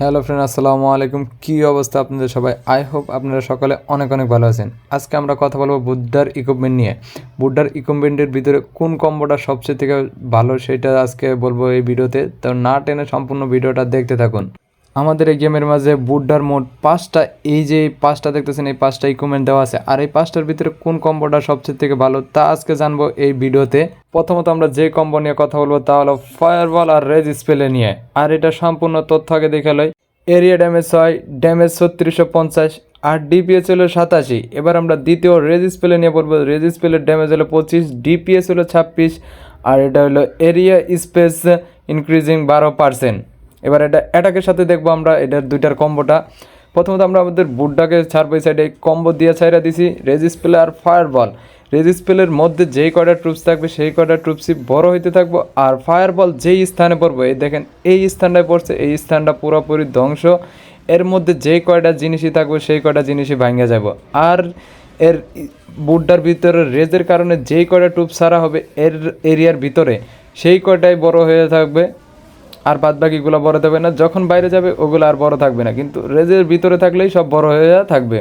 Hello friend আসসালামু আলাইকুম। কী অবস্থা আপনাদের সবাই? আই হোপ আপনারা সকলে অনেক অনেক ভালো আছেন। আজকে আমরা কথা বলব বুদ্ধার ইকুইপমেন্ট নিয়ে। বুদ্ধার ইকুইপমেন্টের ভিতরে কোন কম্বোটা সবচেয়ে থেকে ভালো সেটা আজকে বলব এই ভিডিওতে। তো না টেনে সম্পূর্ণ ভিডিওটা দেখতে থাকুন। আমাদের এই গেমের মাঝে বুড্ডার মোট পাঁচটা, এই যে পাঁচটা দেখতেছেন, এই পাঁচটা ইকুইপমেন্ট দেওয়া আছে। আর এই পাঁচটার ভিতরে কোন কম্বোটা সবচেয়ে থেকে ভালো, তা আজকে জানব এই ভিডিওতে। প্রথমত আমরা যে কম্বো নিয়ে কথা বলব তা হলো ফায়ারবল আর রেজ স্পেলে নিয়ে। আর এটা সম্পূর্ণ তথ্য আগে দেখে লই। এরিয়া ড্যামেজ হয় ড্যামেজ ছত্রিশশো পঞ্চাশ, আর ডিপিএস হলো সাতাশি। এবার আমরা দ্বিতীয় রেজ স্পেলে নিয়ে বলব রেজ স্পেলের ড্যামেজ হলো পঁচিশ ডিপিএস হলো ছাব্বিশ, আর এটা হলো এরিয়া স্পেস ইনক্রিজিং বারো পার্সেন্ট এবার এটা অ্যাটাকের সাথে দেখব আমরা, এটার দুইটার কম্বোটা প্রথমত আমরা আমাদের বুড্ডাকে ছাড়বো এই সাইডে কম্বো দিয়ে ছাইরা দিছি রেজিস্পেল আর ফায়ার ফায়ারবল রেজিস্পেলের মধ্যে যেই কয়টা ট্রুপস থাকবে, সেই কয়টা ট্রুপসই বড় হইতে থাকব, আর ফায়ারবল যেই স্থানে পড়ব, এই দেখেন, এই স্থানটায় পড়ছে, এই স্থানটা পুরোপুরি ধ্বংস। এর মধ্যে যেই কয়টা জিনিসই থাকবে, সেই কয়টা জিনিসই ভাঙে যাব আর এর বুড্ডার ভিতরে রেজের কারণে যেই কয়টা ট্রুপ সারা হবে, এর এরিয়ার ভিতরে, সেই কয়টাই বড় হয়ে থাকবে। আর বাদ বাকিগুলো বড় থাকবে না। যখন বাইরে যাবে, ওগুলো আর বড় থাকবে না। কিন্তু রেজের ভিতরে থাকলেই সব বড় হয়ে থাকবে।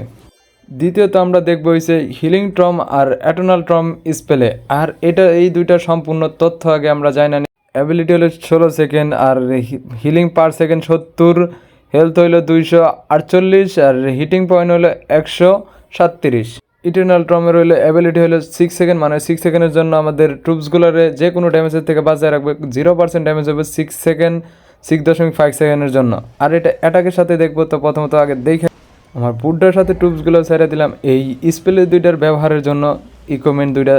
দ্বিতীয়ত আমরা দেখব হচ্ছে হিলিং ট্রম আর অ্যাটোনাল ট্রম স্পেলে। আর এটা এই দুইটা সম্পূর্ণ তথ্য আগে আমরা জানি না। অ্যাবিলিটি হলো ষোলো সেকেন্ড আর হিলিং পার সেকেন্ড সত্তর, হেলথ হইল দুইশো আটচল্লিশ আর হিটিং পয়েন্ট হলো একশো সাতত্রিশ। ইটার্নাল ট্রমের হইল অ্যাবিলিটি হলো সিক্স সেকেন্ড মানে সিক্স সেকেন্ডের জন্য আমাদের ট্রুপসগুলোরে যে কোনো ড্যামেজের থেকে বাঁচিয়ে রাখবে জিরো পার্সেন্ট ড্যামেজ হবে সিক্স সেকেন্ড সিক্স দশমিক ফাইভ সেকেন্ডের জন্য। আর এটা অ্যাটাকের সাথে দেখব তো প্রথমত আগে দেখে। আমার বুড্ডার সাথে টুপসগুলো ছেড়ে দিলাম, এই স্পেলের দুইটার ব্যবহারের জন্য ইকুইপমেন্ট দুইটা।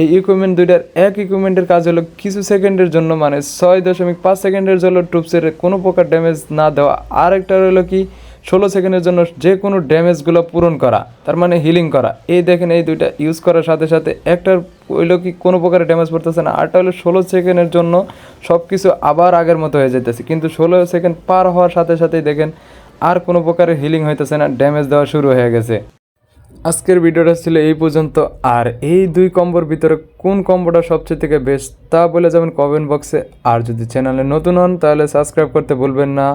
এই ইকুইপমেন্ট দুইটার এক ইকুইপমেন্টের কাজ হলো কিছু সেকেন্ডের জন্য মানে ছয় দশমিক পাঁচ সেকেন্ডের জন্য টুপসের কোনো প্রকার ড্যামেজ না দেওয়া। আর একটা হলো কি ষোলো সেকেন্ডের জন্য যে কোনো ড্যামেজগুলো পূরণ করা, তার মানে হিলিং করা। এই দেখেন, এই দুইটা ইউজ করার সাথে সাথে একটার হইল কি কোনো প্রকারের ড্যামেজ পড়তেছে না, আরটা হলো ষোলো সেকেন্ডের জন্য সব কিছু আবার আগের মতো হয়ে যেতেছে কিন্তু ষোলো সেকেন্ড পার হওয়ার সাথে সাথেই দেখেন, আর কোনো প্রকারের হিলিং হইতেছে না ড্যামেজ দেওয়া শুরু হয়ে গেছে। আজকের ভিডিওটা ছিল এই পর্যন্ত। আর এই দুই কম্বোর ভিতরে কোন কম্বোটা সবচেয়ে থেকে বেস্ট তা বলে যাবেন কমেন্ট বক্সে আর যদি চ্যানেলে নতুন হন, তাহলে সাবস্ক্রাইব করতে ভুলবেন না।